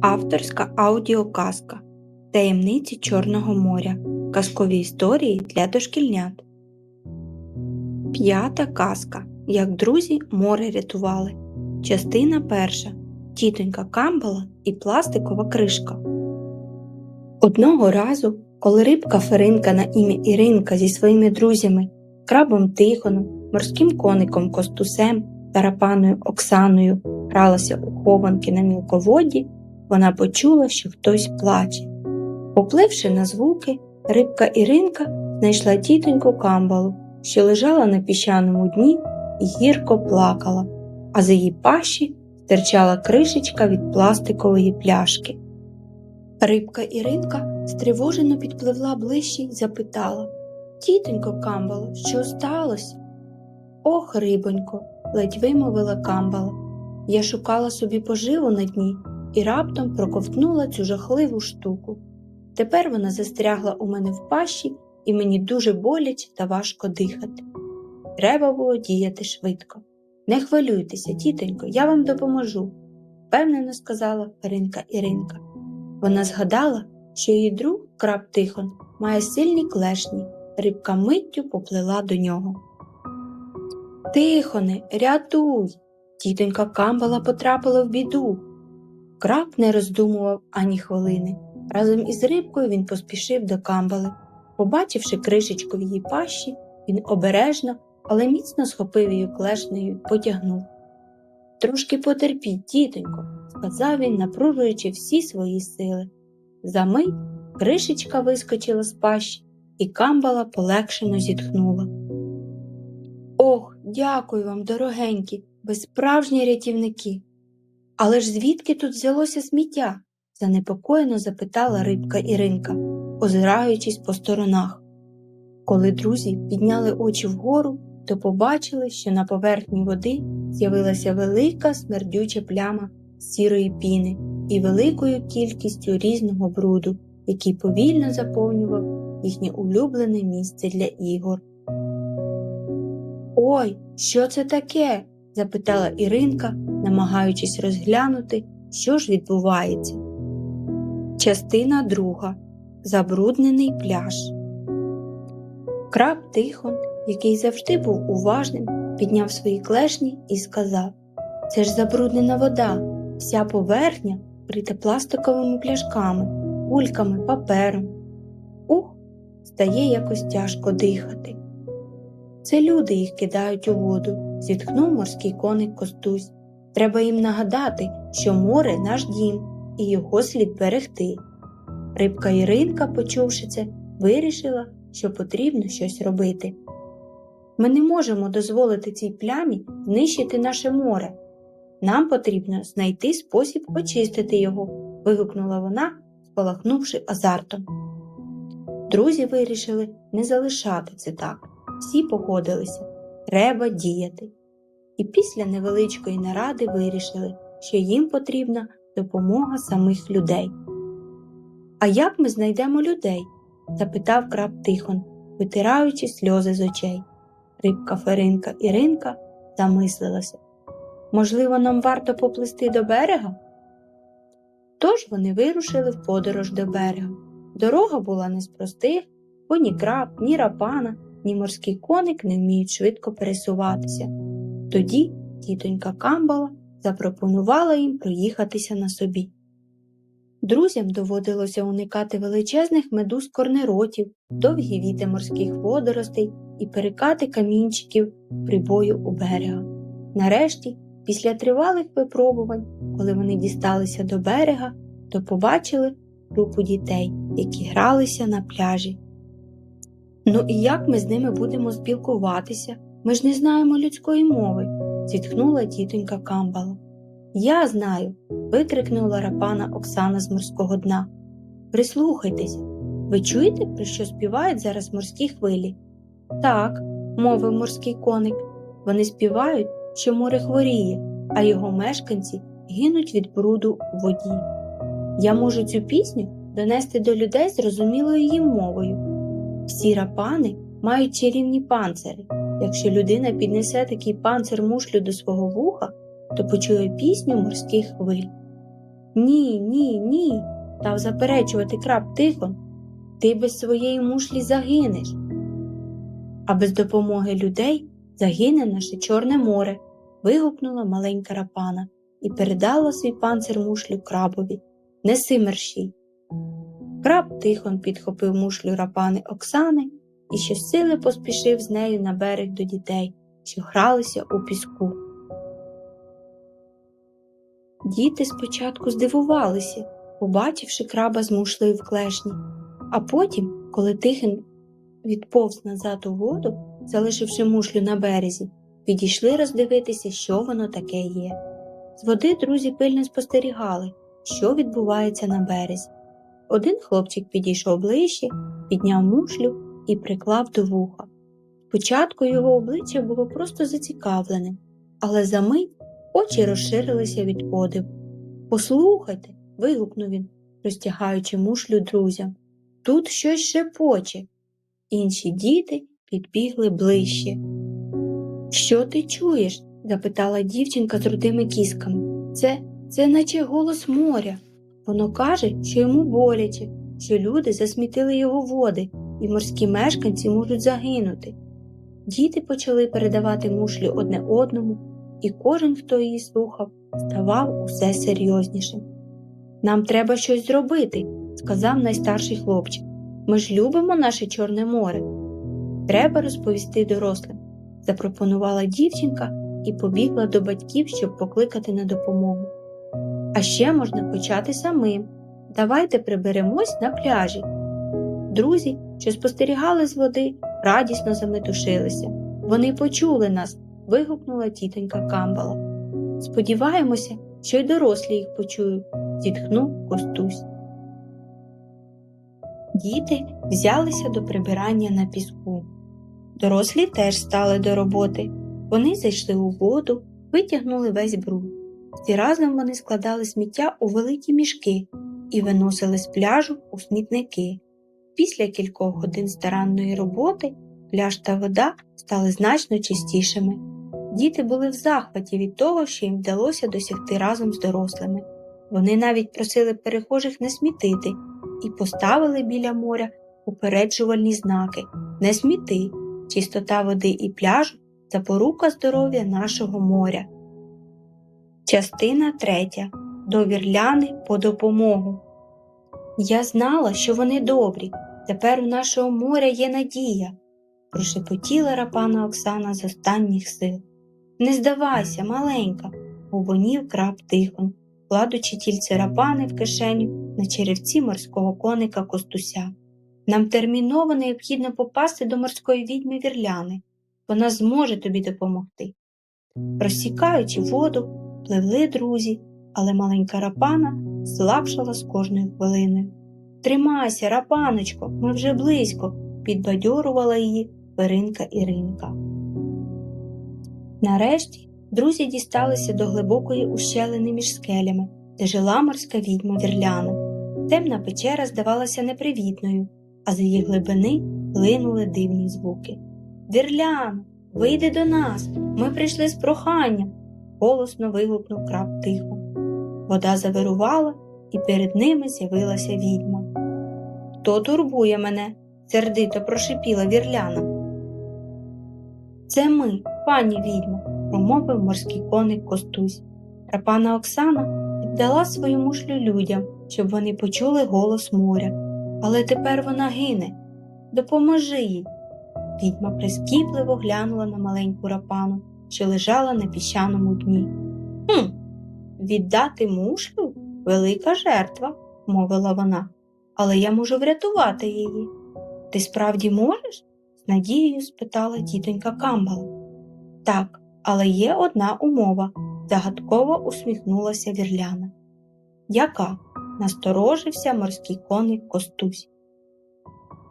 Авторська аудіоказка Таємниці Чорного моря. Казкові історії для дошкільнят. П'ята казка. Як друзі море рятували. Частина перша. Тітонька Камбала і пластикова кришка. Одного разу, коли рибка Феринка на ім'я Іринка зі своїми друзями, крабом Тихоном, морським коником Костусем та рапаною Оксаною гралася у хованки на мілководді, вона почула, що хтось плаче. Попливши на звуки, рибка Іринка знайшла тітоньку камбалу, що лежала на піщаному дні і гірко плакала, а з її пащі стирчала кришечка від пластикової пляшки. Рибка Іринка стривожено підпливла ближче й запитала Тітонько камбало, що сталося? Ох, рибонько, ледь вимовила камбала. Я шукала собі поживу на дні і раптом проковтнула цю жахливу штуку. Тепер вона застрягла у мене в пащі, і мені дуже боляче та важко дихати. Треба було діяти швидко. Не хвилюйтеся, тітонько, я вам допоможу, впевнено сказала Перинка Іринка. Вона згадала, що її друг краб Тихон має сильні клешні, рибка миттю поплила до нього. Тихоне, рятуй! Тітонька камбала потрапила в біду. Краб не роздумував ані хвилини. Разом із рибкою він поспішив до камбали. Побачивши кришечку в її пащі, він обережно, але міцно схопив її клешнею і потягнув. Трошки потерпіть, тітонько, сказав він, напружуючи всі свої сили. Замить кришечка вискочила з пащі, і камбала полегшено зітхнула. Ох, дякую вам, дорогенькі, ви справжні рятівники. Але ж звідки тут взялося сміття? занепокоєно запитала рибка Іринка, озираючись по сторонах. Коли друзі підняли очі вгору, то побачили, що на поверхні води з'явилася велика смердюча пляма сірої піни і великою кількістю різного бруду, який повільно заповнював їхнє улюблене місце для ігор. Ой, що це таке? запитала Іринка, намагаючись розглянути, що ж відбувається. Частина друга. Забруднений пляж. Краб Тихон, який завжди був уважним, підняв свої клешні і сказав Це ж забруднена вода, вся поверхня вкрита пластиковими пляшками, гульками, папером. Ух, стає якось тяжко дихати. Це люди їх кидають у воду, зітхнув морський коник Костусь. Треба їм нагадати, що море наш дім, і його слід берегти. Рибка Іринка, почувши це, вирішила, що потрібно щось робити. Ми не можемо дозволити цій плямі знищити наше море. Нам потрібно знайти спосіб очистити його, вигукнула вона, спалахнувши азартом. Друзі вирішили не залишати це так. Всі погодилися треба діяти. І після невеличкої наради вирішили, що їм потрібна допомога самих людей. А як ми знайдемо людей? запитав краб Тихон, витираючи сльози з очей. Рибка Феринка Іринка замислилася. Можливо, нам варто поплисти до берега? Тож вони вирушили в подорож до берега. Дорога була не з простих, бо ні краб, ні рапана, ні морський коник не вміють швидко пересуватися. Тоді тітонька Камбала запропонувала їм проїхатися на собі. Друзям доводилося уникати величезних медуз корнеротів, довгі віти морських водоростей і перекати камінчиків прибою у берега. Нарешті, після тривалих випробувань, коли вони дісталися до берега, то побачили групу дітей, які гралися на пляжі. Ну і як ми з ними будемо спілкуватися? Ми ж не знаємо людської мови, зітхнула тітонька Камбала. Я знаю, викрикнула рапана Оксана з морського дна. Прислухайтеся, ви чуєте, про що співають зараз морські хвилі? Так, мовив морський коник. Вони співають, що море хворіє, а його мешканці гинуть від бруду у воді. Я можу цю пісню донести до людей зрозумілою їм мовою. Всі рапани мають чарівні панцири. Якщо людина піднесе такий панцир мушлю до свого вуха, то почує пісню морських хвиль. Ні, ні, ні, став заперечувати краб Тихон. Ти без своєї мушлі загинеш. А без допомоги людей загине наше Чорне море, вигукнула маленька рапана і передала свій панцир мушлю крабові. Неси мерщій. Краб Тихон підхопив мушлю рапани Оксани і щосили поспішив з нею на берег до дітей, що гралися у піску. Діти спочатку здивувалися, побачивши краба з мушлею в клешні, а потім, коли Тихин відповз назад у воду, залишивши мушлю на березі, підійшли роздивитися, що воно таке є. З води друзі пильно спостерігали, що відбувається на березі. Один хлопчик підійшов ближче, підняв мушлю і приклав до вуха. Спочатку його обличчя було просто зацікавлене, але за мить очі розширилися від подиву. Послухайте, вигукнув він, розтягаючи мушлю друзям. Тут щось шепоче. Інші діти підбігли ближче. Що ти чуєш? запитала дівчинка з рудими кісками. Це, це наче голос моря. Воно каже, що йому боляче, що люди засмітили його води, і морські мешканці можуть загинути. Діти почали передавати мушлі одне одному, і кожен, хто її слухав, ставав усе серйознішим. Нам треба щось зробити, сказав найстарший хлопчик. Ми ж любимо наше Чорне море. Треба розповісти дорослим, запропонувала дівчинка і побігла до батьків, щоб покликати на допомогу. А ще можна почати самим. Давайте приберемось на пляжі. Друзі, що спостерігали з води, радісно заметушилися. Вони почули нас, вигукнула тітонька Камбала. Сподіваємося, що й дорослі їх почують, зітхнув Костусь. Діти взялися до прибирання на піску. Дорослі теж стали до роботи. Вони зайшли у воду, витягнули весь бруд. Всі разом вони складали сміття у великі мішки і виносили з пляжу у смітники. Після кількох годин старанної роботи пляж та вода стали значно чистішими. Діти були в захваті від того, що їм вдалося досягти разом з дорослими. Вони навіть просили перехожих не смітити і поставили біля моря упереджувальні знаки Не сміти, чистота води і пляжу запорука здоров'я нашого моря. Частина третя. До вірляни по допомогу. Я знала, що вони добрі. Тепер у нашого моря є надія, прошепотіла рапана Оксана з останніх сил. Не здавайся, маленька, губонів краб тихон, кладучи тільце рапани в кишеню на черевці морського коника костуся. Нам терміново необхідно попасти до морської відьми вірляни. Вона зможе тобі допомогти. Розсікаючи воду, пливли друзі, але маленька рапана слабшала з кожною хвилиною. Тримайся, рапаночко, ми вже близько, підбадьорувала її Перинка Іринка. Нарешті друзі дісталися до глибокої ущелини між скелями, де жила морська відьма вірляна. Темна печера здавалася непривітною, а з її глибини линули дивні звуки. Вірляно, вийди до нас, ми прийшли з проханням, голосно вигукнув краб тихо. Вода завирувала, і перед ними з'явилася відьма. Хто турбує мене? сердито прошипіла вірляна. Це ми, пані відьмо, промовив морський коник Костусь. Рапана Оксана віддала свою мушлю людям, щоб вони почули голос моря. Але тепер вона гине. Допоможи їй. Відьма прискіпливо глянула на маленьку рапану, що лежала на піщаному дні. Хм, віддати мушлю велика жертва, мовила вона, але я можу врятувати її. Ти справді можеш? з надією спитала тітонька Камбала. Так, але є одна умова, загадково усміхнулася вірляна. Яка? насторожився морський коник Костусь.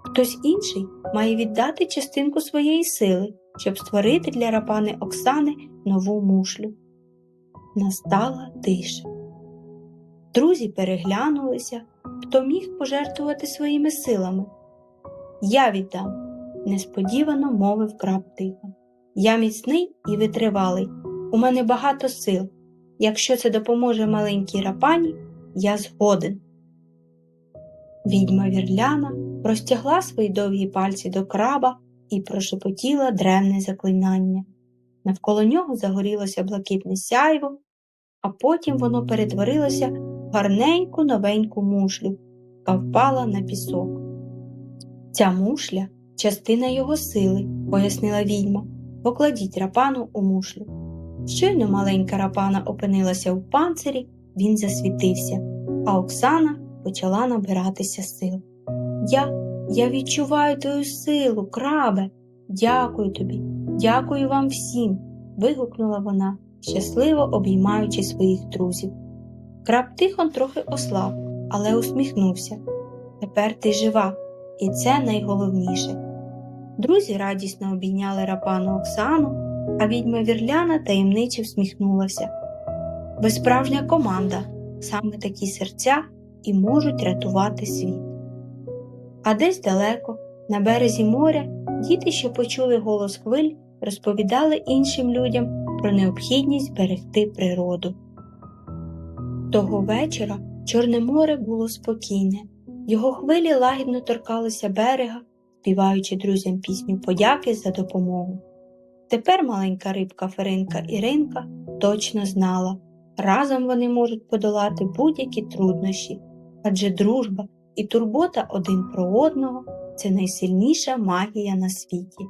Хтось інший має віддати частинку своєї сили, щоб створити для рапани Оксани нову мушлю. Настала тиша. Друзі переглянулися, хто міг пожертвувати своїми силами. Я віддам, несподівано мовив краб тихо. Я міцний і витривалий. У мене багато сил. Якщо це допоможе маленькій рапані, я згоден. Відьма Вірляна простягла свої довгі пальці до краба і прошепотіла древне заклинання. Навколо нього загорілося блакитне сяйво, а потім воно перетворилося в гарненьку новеньку мушлю, яка впала на пісок. Ця мушля частина його сили, пояснила відьма. Покладіть рапану у мушлю. Щойно маленька рапана опинилася у панцирі, він засвітився, а Оксана почала набиратися сил. Я, я відчуваю твою силу, крабе. Дякую тобі, дякую вам всім. вигукнула вона, щасливо обіймаючи своїх друзів. Краб тихон трохи ослаб, але усміхнувся. Тепер ти жива, і це найголовніше. Друзі радісно обійняли рапану Оксану, а відьма Вірляна таємниче всміхнулася. Ви справжня команда, саме такі серця і можуть рятувати світ. А десь далеко, на березі моря, діти, що почули голос хвиль, розповідали іншим людям про необхідність берегти природу. Того вечора Чорне море було спокійне, його хвилі лагідно торкалися берега, співаючи друзям пісню подяки за допомогу. Тепер маленька рибка Феринка Іринка точно знала, разом вони можуть подолати будь-які труднощі, адже дружба і турбота один про одного це найсильніша магія на світі.